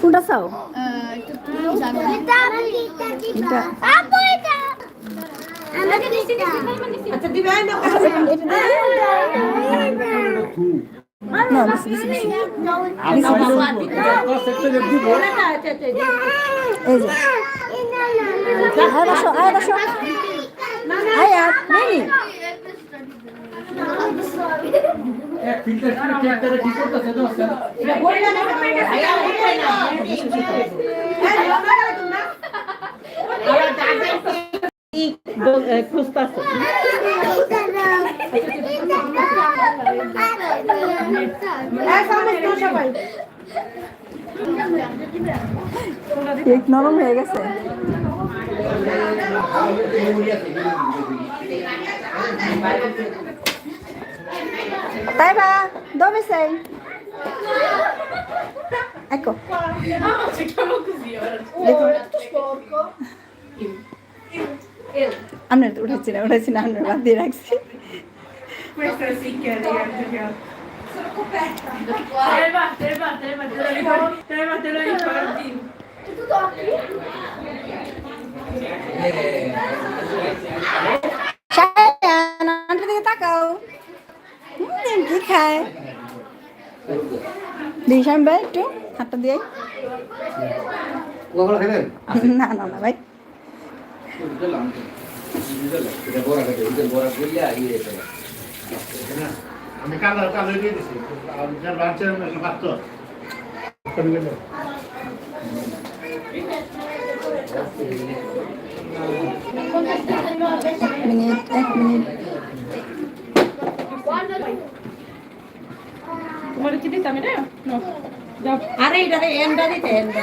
কোনটা চাও আচ্ছা দিবে না বেশি আয় আয়াত নেই খুঁজতেছে কেক নরম হয়ে গেছে তাই বা dove sei? Ecco. দেখো আমরা তো উঠাচ্ছি না উঠাচ্ছি না আমরা বাদ দিয়ে রাখছি Questa sì che è Terva, terva, terva, te lo ricordi? Terva, te lo ricordi? Shayan আন্টির দিকে তাকাও হুম, কি খায় দিস আমি ভাই একটু হাতটা দিয়ে না না না ভাই আমি কালার কালার দিয়ে দিছি। ভাত তো মিনিট এক minute Come ti dici, Amedeo? আরে এটা এন্ডা দিতে এন্ডা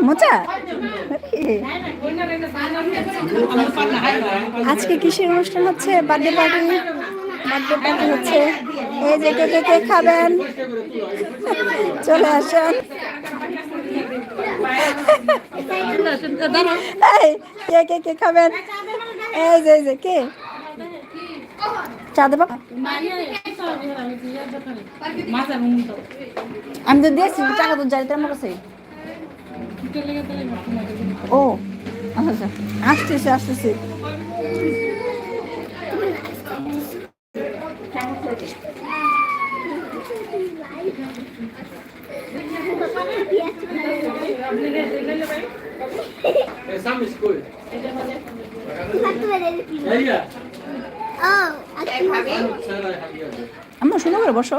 কি মজা? আজকে কিসের অনুষ্ঠান হচ্ছে বার্থডে পার্টি বার্থডে পার্টি হচ্ছে। এই যে কে কে কেক খাবেন? চলে আসেন। এই, কে কে কে খাবেন? এই যে এই যে, কে? চা দেবা? আমি তো দিয়েছি টাকা তো যাই আমার কাছে। ও আচ্ছা আসতেছে আসতেছে। আমার শুনে করে বসো।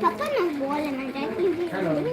Papa não bola, mas é que... Hello.